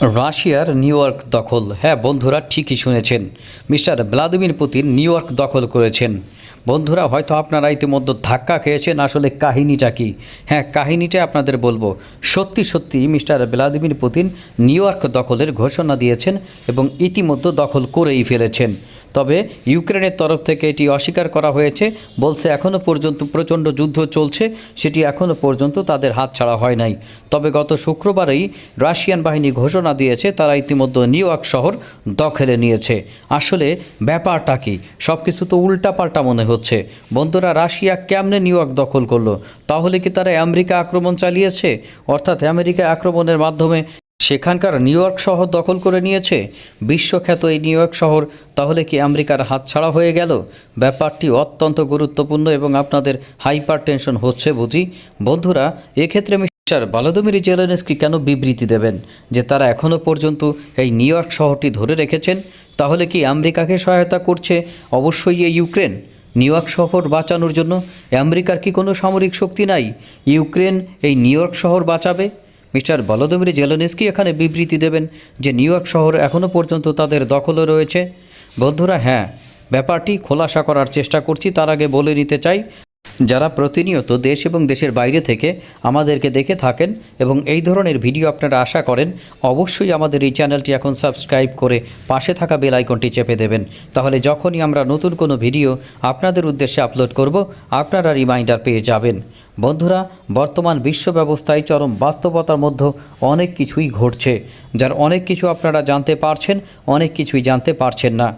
রাশিয়ার new York দখল। হ্যাঁ বন্ধুরা ঠিকই শুনেছেন। Mister Vladimir Putin New York দখল করেছেন। বন্ধুরা, হয়তো আপনারা ইতিমধ্যে ধাক্কা খেয়েছেন, আসলে কাহিনীটা কি? হ্যাঁ কাহিনীটা আপনাদের বলব। সত্যি সত্যি Mister Vladimir Putin New York দখলের ঘোষণা দিয়েছেন এবং ইতিমধ্যে দখল করেই ফেলেছেন। তবে ইউক্রেনের তরফ থেকে এটি অস্বীকার করা হয়েছে। বলছে এখনও পর্যন্ত প্রচণ্ড যুদ্ধ চলছে, সেটি এখনও পর্যন্ত তাদের হাত ছাড়া হয় নাই। তবে গত শুক্রবারেই রাশিয়ান বাহিনী ঘোষণা দিয়েছে, তারা ইতিমধ্যে নিউ ইয়র্ক শহর দখলে নিয়েছে। আসলে ব্যাপারটা কি? সব কিছু তো উল্টাপাল্টা মনে হচ্ছে। বন্ধুরা, রাশিয়া কেমনে নিউ ইয়র্ক দখল করল? তাহলে কি তারা আমেরিকা আক্রমণ চালিয়েছে? অর্থাৎ আমেরিকা আক্রমণের মাধ্যমে সেখানকার নিউ ইয়র্ক শহর দখল করে নিয়েছে। বিশ্বখ্যাত এই নিউ ইয়র্ক শহর, তাহলে কি আমেরিকার হাতছাড়া হয়ে গেল? ব্যাপারটি অত্যন্ত গুরুত্বপূর্ণ এবং আপনাদের হাইপার টেনশন হচ্ছে বুঝি। বন্ধুরা, এক্ষেত্রে মিস্টার বালাদমির জেলেনস্কি কেন বিবৃতি দেবেন? যে তারা এখনও পর্যন্ত এই নিউ ইয়র্ক শহরটি ধরে রেখেছেন, তাহলে কি আমেরিকাকে সহায়তা করছে অবশ্যই এই ইউক্রেন? নিউ ইয়র্ক শহর বাঁচানোর জন্য আমেরিকার কি কোনো সামরিক শক্তি নাই? ইউক্রেন এই নিউ ইয়র্ক শহর বাঁচাবে? মিস্টার বলদমির জেলনেস্কি এখানে বিবৃতি দেবেন যে নিউ ইয়র্ক শহর এখনও পর্যন্ত তাদের দখলে রয়েছে। বন্ধুরা হ্যাঁ ব্যাপারটি খোলাসা করার চেষ্টা করছি, তার আগে বলে নিতে চাই, যারা প্রতিনিয়ত দেশ এবং দেশের বাইরে থেকে আমাদেরকে দেখে থাকেন এবং এই ধরনের ভিডিও আপনারা আশা করেন, অবশ্যই আমাদের এই চ্যানেলটি এখন সাবস্ক্রাইব করে পাশে থাকা বেল আইকনটি চেপে দেবেন। তাহলে যখনই আমরা নতুন কোনো ভিডিও আপনাদের উদ্দেশ্যে আপলোড করব, আপনারা রিমাইন্ডার পেয়ে যাবেন। বন্ধুরা, বর্তমান বিশ্ব ব্যবস্থায় চরম বাস্তবতার মধ্যে অনেক কিছুই ঘটছে, যার অনেক কিছু আপনারা জানতে পারছেন, অনেক কিছুই জানতে পারছেন না।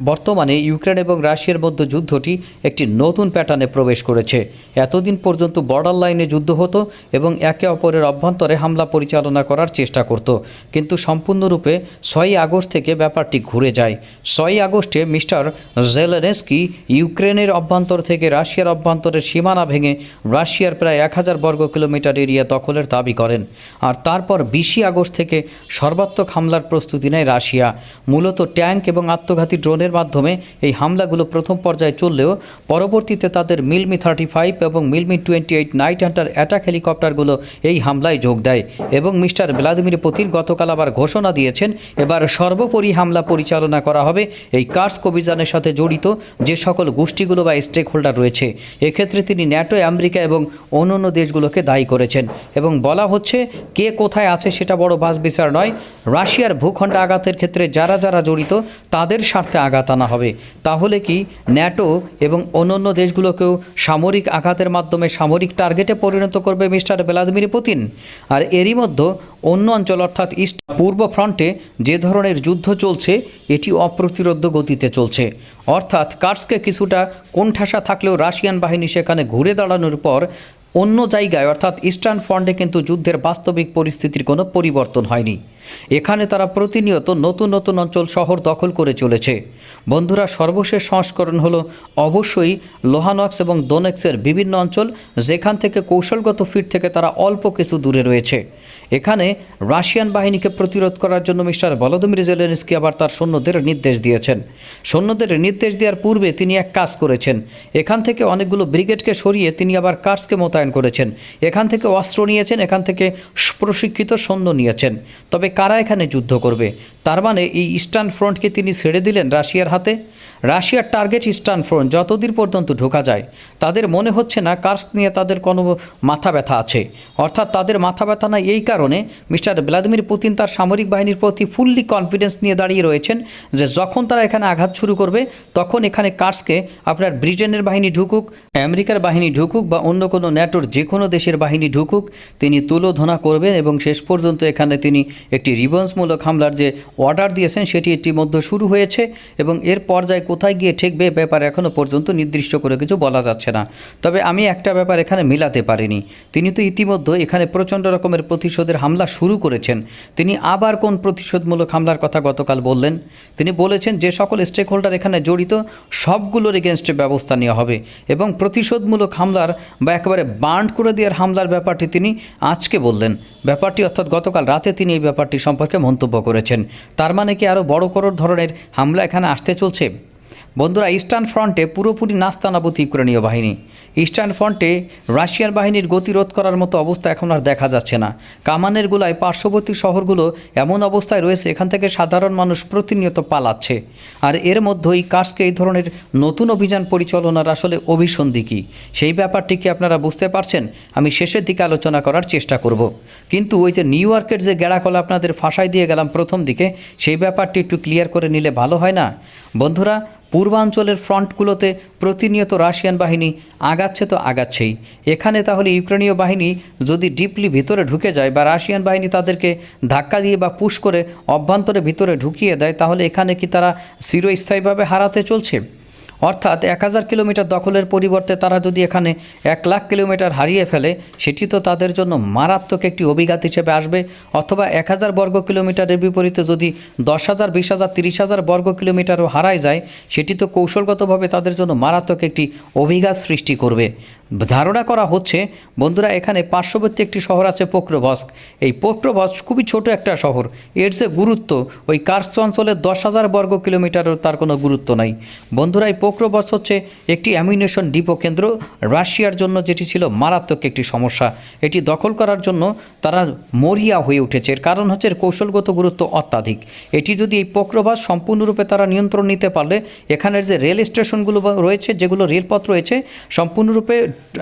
বর্তমানে ইউক্রেন এবং রাশিয়ার মধ্যে যুদ্ধটি একটি নতুন প্যাটার্নে প্রবেশ করেছে। এতদিন পর্যন্ত বর্ডার লাইনে যুদ্ধ হতো এবং একে অপরের অভ্যন্তরে হামলা পরিচালনা করার চেষ্টা করত। কিন্তু সম্পূর্ণরূপে ছয়ই আগস্ট থেকে ব্যাপারটি ঘুরে যায়। ছয়ই আগস্টে মিস্টার জেলেনেস্কি ইউক্রেনের অভ্যন্তর থেকে রাশিয়ার অভ্যন্তরের সীমানা ভেঙে রাশিয়ার প্রায় এক হাজার বর্গ কিলোমিটার এরিয়া দখলের দাবি করেন। আর তারপর বিশে আগস্ট থেকে সর্বাত্মক হামলার প্রস্তুতি নেয় রাশিয়া। মূলত ট্যাঙ্ক এবং আত্মঘাতী ড্রোনের মাধ্যমে এই হামলাগুলো প্রথম পর্যায়ে চললেও পরবর্তীতে তাদের মিলমি থার্টি ফাইভ এবং Mil Mi twenty eight night hunter attack হেলিকপ্টারগুলো এই হামলায় যোগ দেয় এবং মিস্টার ভ্লাদিমির পুতিন গতকাল আবার ঘোষণা দিয়েছেন, এবার সর্বোপরি হামলা পরিচালনা করা হবে এই কার্স অভিযানের সাথে জড়িত যে সকল গোষ্ঠীগুলো বা স্টেক হোল্ডার রয়েছে। এক্ষেত্রে তিনি ন্যাটো, আমেরিকা এবং অন্যান্য দেশগুলোকে দায়ী করেছেন এবং বলা হচ্ছে কে কোথায় আছে সেটা বড় বাস বিচার নয়। রাশিয়ার ভূখণ্ড আঘাতের ক্ষেত্রে যারা যারা জড়িত তাদের স্বার্থে আঘাত আনা হবে। তাহলে কি ন্যাটো এবং অন্যান্য দেশগুলোকেও সামরিক আঘাতের মাধ্যমে সামরিক টার্গেটে পরিণত করবে মিস্টার ভ্লাদিমির পুতিন? আর এরই মধ্যে অন্য অঞ্চল অর্থাৎ ইস্ট পূর্ব ফ্রন্টে যে ধরনের যুদ্ধ চলছে, এটি অপ্রতিরোধ গতিতে চলছে। অর্থাৎ কার্সকে কিছুটা কোণঠাসা থাকলেও রাশিয়ান বাহিনী সেখানে ঘুরে দাঁড়ানোর পর অন্য জায়গায়, অর্থাৎ ইস্টার্ন ফ্রন্টে কিন্তু যুদ্ধের বাস্তবিক পরিস্থিতির কোনো পরিবর্তন হয়নি। এখানে তারা প্রতিনিয়ত নতুন নতুন অঞ্চল শহর দখল করে চলেছে। বন্ধুরা, সর্বশেষ সংস্করণ হলো, অবশ্যই লোহানক্স এবং দোনেক্সের বিভিন্ন অঞ্চল যেখান থেকে কৌশলগত ফিট থেকে তারা অল্প কিছু দূরে রয়েছে। এখানে রাশিয়ান বাহিনীকে প্রতিরোধ করার জন্য মিস্টার ভলোদিমির জেলেনস্কি আবার তার সৈন্যদের নির্দেশ দিয়েছেন। সৈন্যদের নির্দেশ দেওয়ার পূর্বে তিনি এক কাজ করেছেন। এখান থেকে অনেকগুলো ব্রিগেডকে সরিয়ে তিনি আবার কার্সকে মোতায়েন করেছেন। এখান থেকে অস্ত্র নিয়েছেন, এখান থেকে প্রশিক্ষিত সৈন্য নিয়েছেন। তবে কারা এখানে যুদ্ধ করবে? তার মানে এই ইস্টার্ন ফ্রন্টকে তিনি ছেড়ে দিলেন রাশিয়ার হাতে? রাশিয়ার টার্গেট ইস্টার্ন ফ্রন্ট যতদূর পর্যন্ত ঢোকা যায়, তাদের মনে হচ্ছে না কার্স নিয়ে তাদের কোনো মাথা ব্যথা আছে। অর্থাৎ তাদের মাথা ব্যথা না এই কারণে মিস্টার ভ্লাদিমির পুতিন তার সামরিক বাহিনীর প্রতি ফুল্লি কনফিডেন্স নিয়ে দাঁড়িয়ে রয়েছেন যে যখন তারা এখানে আঘাত শুরু করবে, তখন এখানে কার্সকে আপনার ব্রিটেনের বাহিনী ঢুকুক আমেরিকার বাহিনী ঢুকুক বা অন্য কোনো ন্যাটোর যে কোনো দেশের বাহিনী ঢুকুক, তিনি তুলোধনা করবেন এবং শেষ পর্যন্ত এখানে তিনি একটি রিভেন্সমূলক হামলার যে অর্ডার দিয়েছেন সেটি ইতিমধ্যে শুরু হয়েছে এবং এর পর্যায়ে কোথায় গিয়ে ঠেকবে ব্যাপার এখনও পর্যন্ত নির্দিষ্ট করে কিছু বলা যাচ্ছে না। তবে আমি একটা ব্যাপার এখানে মিলাতে পারিনি। তিনি তো ইতিমধ্যে এখানে প্রচণ্ড রকমের প্রতিশোধের হামলা শুরু করেছেন। তিনি আবার কোন প্রতিশোধমূলক হামলার কথা গতকাল বললেন? তিনি বলেছেন, যে সকল স্টেক হোল্ডার এখানে জড়িত, সবগুলোর এগেনস্টে ব্যবস্থা নেওয়া হবে এবং প্রতিশোধমূলক হামলার বা একেবারে বান্ড করে দেওয়ার হামলার ব্যাপারটি তিনি আজকে বললেন। ব্যাপারটি অর্থাৎ গতকাল রাতে তিনি এই ব্যাপারটি সম্পর্কে মন্তব্য করেছেন। তার মানে কি আরও বড় করোর ধরনের হামলা এখানে আসতে চলছে? বন্ধুরা, ইস্টার্ন ফ্রন্টে পুরোপুরি নাস্তানাবুত ইউক্রেনীয় বাহিনী। ইস্টার্ন ফ্রন্টে রাশিয়ান বাহিনীর গতিরোধ করার মতো অবস্থা এখন আর দেখা যাচ্ছে না। কামানের গুলায় পার্শ্ববর্তী শহরগুলো এমন অবস্থায় রয়েছে, এখান থেকে সাধারণ মানুষ প্রতিনিয়ত পালাচ্ছে। আর এর মধ্যেই কার্সকে এই ধরনের নতুন অভিযান পরিচালনার আসলে অভিসন্ধি কী? সেই ব্যাপারটি কি আপনারা বুঝতে পারছেন? আমি শেষের দিকে আলোচনা করার চেষ্টা করব। কিন্তু ওই যে নিউ ইয়র্কের যে গেড়াকলা আপনাদের ফাঁসাই দিয়ে গেলাম প্রথম দিকে, সেই ব্যাপারটি একটু ক্লিয়ার করে নিলে ভালো হয় না? বন্ধুরা পূর্বাঞ্চলের ফ্রন্টগুলোতে প্রতিনিয়ত রাশিয়ান বাহিনী আগাচ্ছে তো আগাচ্ছেই। এখানে তাহলে ইউক্রেনীয় বাহিনী যদি ডিপলি ভিতরে ঢুকে যায় বা রাশিয়ান বাহিনী তাদেরকে ধাক্কা দিয়ে বা পুশ করে অভ্যন্তরে ভিতরে ঢুকিয়ে দেয়, তাহলে এখানে কি তারা চিরস্থায়ীভাবে হারাতে চলছে? অর্থাৎ এক হাজার কিলোমিটার দখলের পরিবর্তে তারা যদি এখানে এক লাখ কিলোমিটার হারিয়ে ফেলে, সেটি তো তাদের জন্য মারাত্মক একটি অভিঘাত হিসেবে আসবে। অথবা এক হাজার বর্গ কিলোমিটারের বিপরীতে যদি দশ হাজার, বিশ হাজার, তিরিশ হাজার বর্গ কিলোমিটারও হারায় যায়, সেটি তো কৌশলগতভাবে তাদের জন্য মারাত্মক একটি অভিঘাত সৃষ্টি করবে। ধারণা করা হচ্ছে, বন্ধুরা, এখানে পার্শ্ববর্তী একটি শহর আছে পোক্রোভস্ক। এই পোক্রোভস্ক খুবই ছোট একটা শহর। এর যে গুরুত্ব, ওই কার্স অঞ্চলের দশ হাজার বর্গ কিলোমিটারও তার কোনো গুরুত্ব নাই। বন্ধুরা, এই পোক্রোভস্ক হচ্ছে একটি অ্যামিনেশন ডিপো কেন্দ্র রাশিয়ার জন্য, যেটি ছিল মারাত্মক একটি সমস্যা। এটি দখল করার জন্য তারা মরিয়া হয়ে উঠেছে। এর কারণ হচ্ছে এর কৌশলগত গুরুত্ব অত্যাধিক। এটি যদি এই পোক্রোভাস সম্পূর্ণরূপে তারা নিয়ন্ত্রণ নিতে পারলে, এখানের যে রেল স্টেশনগুলো রয়েছে, যেগুলো রেলপথ রয়েছে, সম্পূর্ণরূপে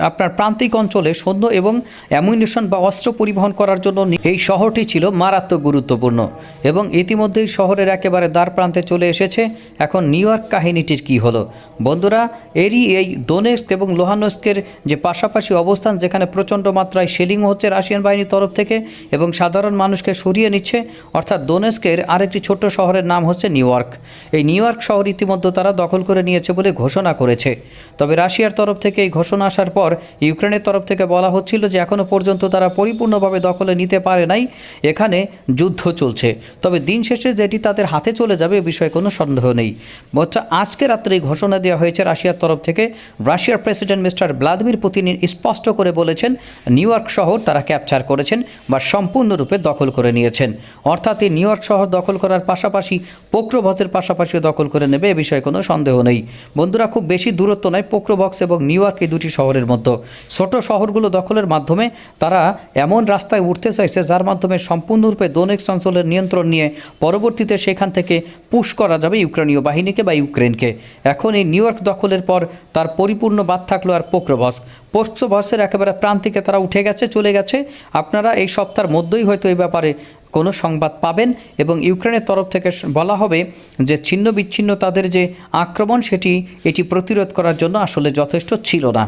আপনার প্রান্তিক অঞ্চলে সৈন্য এবং অ্যামুনিশন বা অস্ত্র পরিবহন করার জন্য এই শহরটি ছিল মারাত্মক গুরুত্বপূর্ণ এবং ইতিমধ্যেই শহরের একেবারে দ্বার প্রান্তে চলে এসেছে এখন নিউ ইয়র্ক কাহিনীটির কী হলো? বন্ধুরা, এরই এই দোনেস্ক এবং লোহানস্কের যে পাশাপাশি অবস্থান যেখানে প্রচণ্ড মাত্রায় শেলিং হচ্ছে রাশিয়ান বাহিনীর তরফ থেকে এবং সাধারণ মানুষকে সরিয়ে নিচ্ছে, অর্থাৎ দোনেস্কের আরেকটি ছোট্ট শহরের নাম হচ্ছে নিউ ইয়র্ক। এই নিউ ইয়র্ক শহর ইতিমধ্যে তারা দখল করে নিয়েছে বলে ঘোষণা করেছে। তবে রাশিয়ার তরফ থেকে এই ঘোষণা আসার পর ইউক্রেনের তরফ থেকে বলা হচ্ছিল যে এখনও পর্যন্ত তারা পরিপূর্ণভাবে দখলে নিতে পারে নাই। এখানে যুদ্ধ চলছে। তবে দিন শেষে যেটি তাদের হাতে চলে যাবে এ বিষয়ে কোনো সন্দেহ নেই। বচ্চা আজকে রাত্রে ঘোষণা দেওয়া হয়েছে রাশিয়ার তরফ থেকে। রাশিয়ার প্রেসিডেন্ট মিস্টার ভ্লাদিমির পুতিন স্পষ্ট করে বলেছেন, নিউ ইয়র্ক শহর তারা ক্যাপচার করেছেন বা সম্পূর্ণরূপে দখল করে নিয়েছেন। অর্থাৎ এই নিউ ইয়র্ক শহর দখল করার পাশাপাশি পোক্রোভক্সের পাশাপাশিও দখল করে নেবে এ বিষয়ে কোনো সন্দেহ নেই। বন্ধুরা, খুব বেশি দূরত্ব নয়। পোক্রোভক্স এবং নিউ ইয়র্ক এই দুটি শহরের মধ্যে। ছোট শহরগুলো দখলের মাধ্যমে তারা এমন রাস্তায় উঠতে চাইছে যার মাধ্যমে সম্পূর্ণরূপে দোনেক্স অঞ্চলের নিয়ন্ত্রণ নিয়ে পরবর্তীতে সেখান থেকে পুশ করা যাবে ইউক্রেনীয় বাহিনীকে বা ইউক্রেনকে। এখন এই নিউ দখলের পর তার পরিপূর্ণ বাদ থাকল আর পোক্রভস পোক্রোভসের একেবারে প্রান্তিকে তারা উঠে গেছে, চলে গেছে। আপনারা এই সপ্তাহের মধ্যেই হয়তো এই ব্যাপারে কোনো সংবাদ পাবেন এবং ইউক্রেনের তরফ থেকে বলা হবে যে ছিন্ন বিচ্ছিন্ন তাদের যে আক্রমণ সেটি এটি প্রতিরোধ করার জন্য আসলে যথেষ্ট ছিল না।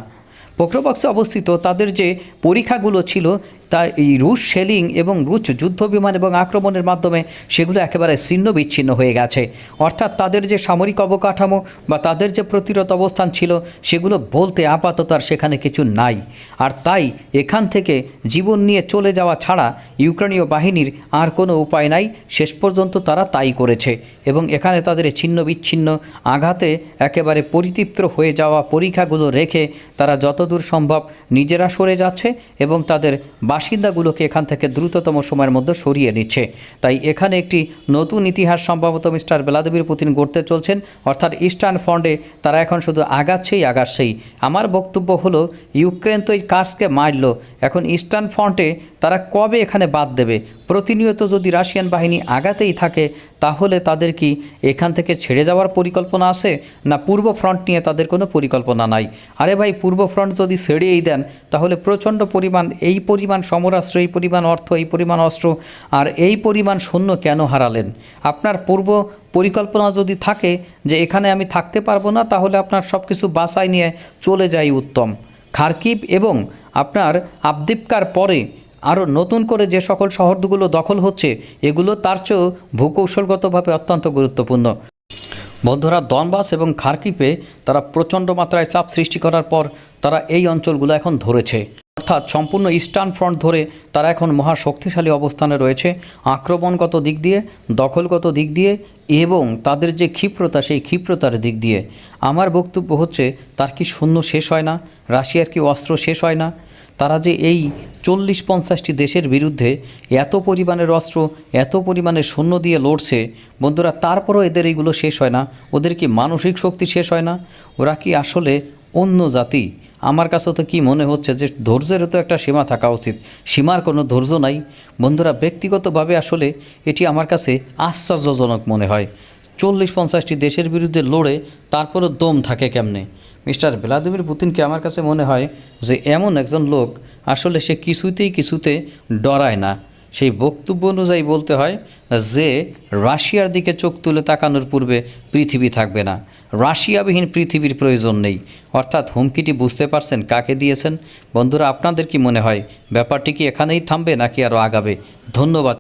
পোক্রোবক্সে অবস্থিত তাদের যে পরীক্ষাগুলো ছিল তা এই রুশ শেলিং এবং রুশ যুদ্ধ বিমান এবং আক্রমণের মাধ্যমে সেগুলো একেবারে ছিন্ন বিচ্ছিন্ন হয়ে গেছে। অর্থাৎ তাদের যে সামরিক অবকাঠামো বা তাদের যে প্রতিরোধ অবস্থান ছিল, সেগুলো বলতে আপাতত আর সেখানে কিছু নাই। আর তাই এখান থেকে জীবন নিয়ে চলে যাওয়া ছাড়া ইউক্রেনীয় বাহিনীর আর কোনো উপায় নাই। শেষ পর্যন্ত তারা তাই করেছে এবং এখানে তাদের ছিন্ন বিচ্ছিন্ন আঘাতে একেবারে পরিতৃপ্ত হয়ে যাওয়া পরীক্ষাগুলো রেখে তারা যতদূর সম্ভব নিজেরা সরে যাচ্ছে এবং তাদের বাসিন্দাগুলোকে এখান থেকে দ্রুততম সময়ের মধ্যে সরিয়ে নিচ্ছে। তাই এখানে একটি নতুন ইতিহাস সম্ভবত মিস্টার ভ্লাদিমির পুতিন গড়তে চলছেন। অর্থাৎ ইস্টার্ন ফ্রন্টে তারা এখন শুধু আগাচ্ছেই আগাচ্ছেই। আমার বক্তব্য হলো, ইউক্রেন তো এই কাজকে মারল। এখন ইস্টার্ন ফ্রন্টে তারা কবে এখানে বাদ দেবে? প্রতিনিয়ত যদি রাশিয়ান বাহিনী আগাতেই থাকে, তাহলে তাদের কি এখান থেকে ছেড়ে যাওয়ার পরিকল্পনা আছে? না পূর্ব ফ্রন্ট নিয়ে তাদের কোনো পরিকল্পনা নাই? আরে ভাই, পূর্ব ফ্রন্ট যদি ছেড়েই দেন, তাহলে প্রচণ্ড পরিমাণ, এই পরিমাণ সমরাস্ত্র এই পরিমাণ অর্থ, এই পরিমাণ অস্ত্র, আর এই পরিমাণ সৈন্য কেন হারালেন? আপনার পূর্ব পরিকল্পনা যদি থাকে যে এখানে আমি থাকতে পারব না, তাহলে আপনার সব কিছু বাসায় নিয়ে চলে যাই উত্তম। খারকিব এবং আপনার আবদীপকার পরে আরও নতুন করে যে সকল শহরগুলো দখল হচ্ছে, এগুলো তার চেয়েও ভূকৌশলগতভাবে অত্যন্ত গুরুত্বপূর্ণ। বন্ধুরা, দনবাস এবং খারকিপে তারা প্রচণ্ড মাত্রায় চাপ সৃষ্টি করার পর তারা এই অঞ্চলগুলো এখন ধরেছে। অর্থাৎ সম্পূর্ণ ইস্টার্ন ফ্রন্ট ধরে তারা এখন মহা শক্তিশালী অবস্থানে রয়েছে। আক্রমণগত দিক দিয়ে, দখলগত দিক দিয়ে এবং তাদের যে ক্ষিপ্রতা, সেই ক্ষিপ্রতার দিক দিয়ে। আমার বক্তব্য হচ্ছে, তার কি শূন্য শেষ হয় না? রাশিয়ার কি অস্ত্র শেষ হয় না? তারা যে এই চল্লিশ পঞ্চাশটি দেশের বিরুদ্ধে এত পরিমাণের অস্ত্র, এত পরিমাণের সৈন্য দিয়ে লড়ছে, বন্ধুরা, তারপরও এদের এইগুলো শেষ হয় না? ওদের কি মানসিক শক্তি শেষ হয় না? ওরা কি আসলে অন্য জাতি? আমার কাছে তো কি মনে হচ্ছে যে ধৈর্যেরও তো একটা সীমা থাকা উচিত। সীমার কোনো ধৈর্য নাই। বন্ধুরা, ব্যক্তিগতভাবে আসলে এটি আমার কাছে আশ্চর্যজনক মনে হয়। চল্লিশ পঞ্চাশটি দেশের বিরুদ্ধে লড়ে তারপরও দম থাকে কেমনে? মিস্টার ভ্লাদিমির পুতিনকে আমার কাছে মনে হয় যে এমন একজন লোক আসলে সে কিছুতেই কিছুতে ডরায় না। সেই বক্তব্য অনুযায়ী বলতে হয় যে, রাশিয়ার দিকে চোখ তুলে তাকানোর পূর্বে পৃথিবী থাকবে না। রাশিয়াবিহীন পৃথিবীর প্রয়োজন নেই। অর্থাৎ হুমকিটি বুঝতে পারছেন কাকে দিয়েছেন? বন্ধুরা, আপনাদের কি মনে হয়? ব্যাপারটি কি এখানেই থামবে নাকি আরও আগাবে? ধন্যবাদ।